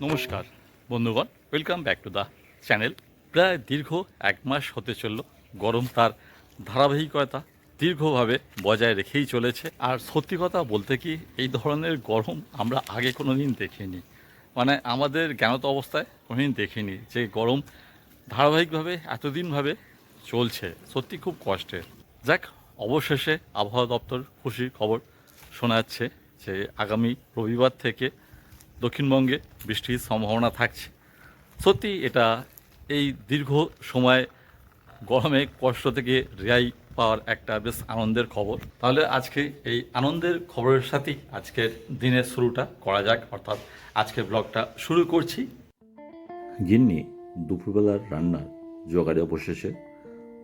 নমস্কার, বন্ধুগণ। Welcome back to the channel প্রায় দীর্ঘ এক মাস হতে চলল। গরম তার ধারাবাহিকতা দীর্ঘভাবে বজায় রেখেই চলেছে। আর সত্যি কথা বলতে কি, এই ধরনের গরম আমরা আগে কোনো দিন দেখিনি। মানে আমাদের জ্ঞানত অবস্থায় কোনোদিন দেখিনি যে গরম ধারাবাহিকভাবে এতদিনভাবে চলছে। সত্যি খুব কষ্টের। যাক, অবশেষে আবহাওয়া দপ্তর খুশির খবর শোনা যাচ্ছে যে আগামী রবিবার থেকে দক্ষিণবঙ্গে বৃষ্টির সম্ভাবনা থাকছে। সত্যি এটা এই দীর্ঘ সময় গরমে কষ্ট থেকে রেহাই পাওয়ার একটা বেশ আনন্দের খবর। তাহলে আজকে এই আনন্দের খবরের সাথেই আজকের দিনের শুরুটা করা যাক। অর্থাৎ আজকের ব্লগটা শুরু করছি। গিন্নি, দুপুরবেলার রান্নার জোগাড়ে অবশেষে।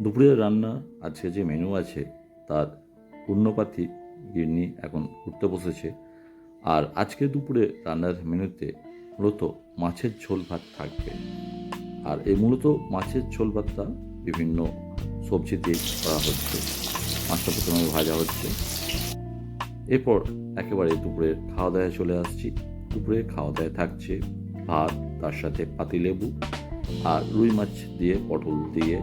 দুপুরের রান্না আজকে যে মেনু আছে, তার পূর্ণপাতি গিন্নি এখন উঠতে বসেছে। আর আজকে দুপুরে রান্নার মেনুতে মূলত মাছের ঝোল ভাত থাকবে। আর এই মূলত মাছের ঝোল ভাতটা বিভিন্ন সবজি দিয়ে করা হচ্ছে। মাছটা প্রথমে ভাজা হচ্ছে। এরপর একেবারে দুপুরে খাওয়া দাওয়ায় চলে আসছি। দুপুরে খাওয়া দাওয়ায় থাকছে ভাত, তার সাথে পাতিলেবু আর রুই মাছ দিয়ে, পটল দিয়ে,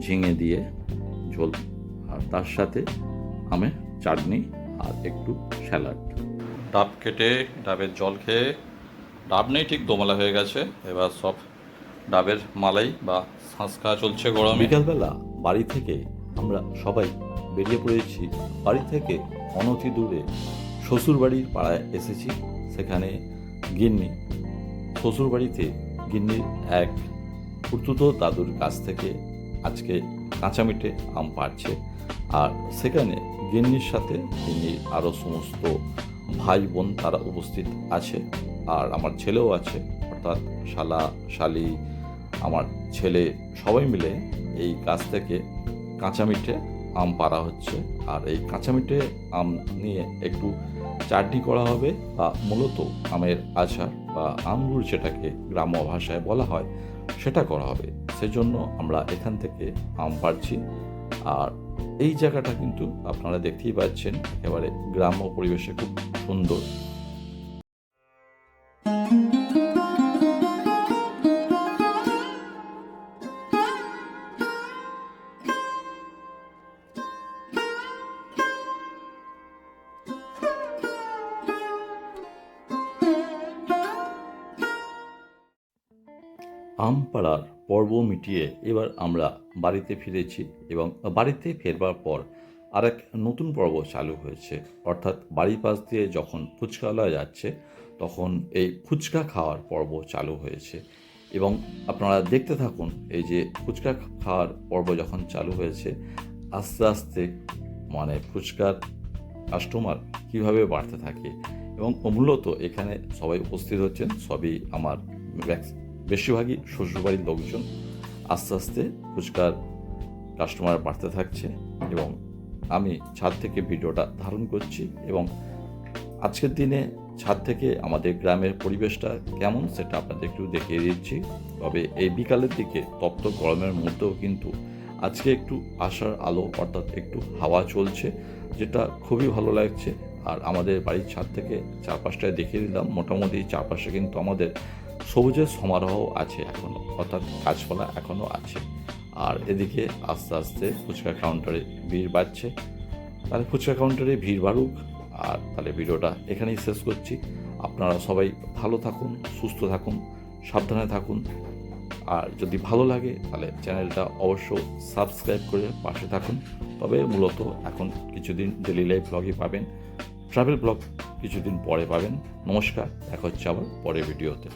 ঝিঙে দিয়ে ঝোল। আর তার সাথে আমের চাটনি আর একটু স্যালাড। ডাব কেটে, ডাবের জল খেয়ে, ডাব নেই, ঠিক দোমলা হয়ে গেছে। এবার সব ডাবের মালাই বা শাঁস চলছে গরম। বিকালবেলা বাড়ি থেকে আমরা সবাই বেরিয়ে পড়েছি। বাড়ি থেকে অনতি দূরে শ্বশুরবাড়ির পাড়ায় এসেছি। সেখানে গিন্নি, শ্বশুরবাড়িতে গিন্নির এক ফুর্তুত দাদুর কাছ থেকে আজকে কাঁচা কাঁচামিটে আম পাড়ছে। আর সেখানে গিন্নির সাথে গিন্নির আরও সমস্ত ভাই বোন তারা উপস্থিত আছে, আর আমার ছেলেও আছে, অর্থাৎ শালা, শালি, আমার ছেলে, সবাই মিলে এই গাছ থেকে কাঁচা মিঠে আম পাড়া হচ্ছে। আর এই কাঁচা মিঠে আম নিয়ে একটু চাটনি করা হবে, বা মূলত আমের আচার বা আমরুর যেটাকে গ্রাম্য ভাষায় বলা হয়, সেটা করা হবে। সেজন্য আমরা এখান থেকে আম পাড়ছি। আর এই জায়গাটা কিন্তু আপনারা দেখতেই পাচ্ছেন। একেবারে গ্রাম্য পরিবেশে খুব সুন্দর। আম পাড়ার পর্ব মিটিয়ে এবার আমরা বাড়িতে ফিরেছি এবং বাড়িতে ফেরবার পর আর এক নতুন পর্ব চালু হয়েছে। অর্থাৎ বাড়ির পাশ দিয়ে যখন ফুচকাওয়ালা যাচ্ছে, তখন এই ফুচকা খাওয়ার পর্ব চালু হয়েছে। এবং আপনারা দেখতে থাকুন, এই যে ফুচকা খাওয়ার পর্ব যখন চালু হয়েছে, আস্তে আস্তে মানে ফুচকার কাস্টমার কীভাবে বাড়তে থাকে এবং মূলত এখানে সবাই উপস্থিত হচ্ছেন, সবই আমার বেশিরভাগই শ্বশুরবাড়ির লোকজন আস্তে আস্তে ফুচকার কাস্টমার বাড়তে থাকছে এবং আমি ছাদ থেকে ভিডিওটা ধারণ করছি এবং আজকের দিনে ছাদ থেকে আমাদের গ্রামের পরিবেশটা কেমন সেটা আপনাদের একটু দেখিয়ে দিচ্ছি। তবে এই বিকালের দিকে তপ্ত গরমের মধ্যেও কিন্তু আজকে একটু আশার আলো অর্থাৎ একটু হাওয়া চলছে, যেটা খুবই ভালো লাগছে। আর আমাদের বাড়ির ছাদ থেকে চারপাশটায় দেখিয়ে দিলাম। মোটামুটি চারপাশে কিন্তু আমাদের সবুজের সমারোহ আছে এখনও অর্থাৎ গাছপালা এখনও আছে। আর এদিকে আস্তে আস্তে ফুচকা কাউন্টারে ভিড় বাড়ছে। তাহলে ফুচকা কাউন্টারে ভিড় বাড়ুক। আর তাহলে ভিডিওটা এখানেই শেষ করছি। আপনারা সবাই ভালো থাকুন, সুস্থ থাকুন, সাবধানে থাকুন। আর যদি ভালো লাগে, তাহলে চ্যানেলটা অবশ্য সাবস্ক্রাইব করে পাশে থাকুন। তবে মূলত এখন কিছুদিন ডেলি লাইফ ব্লগই পাবেন। ট্রাভেল ব্লগ কিছুদিন পরে পাবেন। নমস্কার দেখা হচ্ছে আবার পরের ভিডিওতে।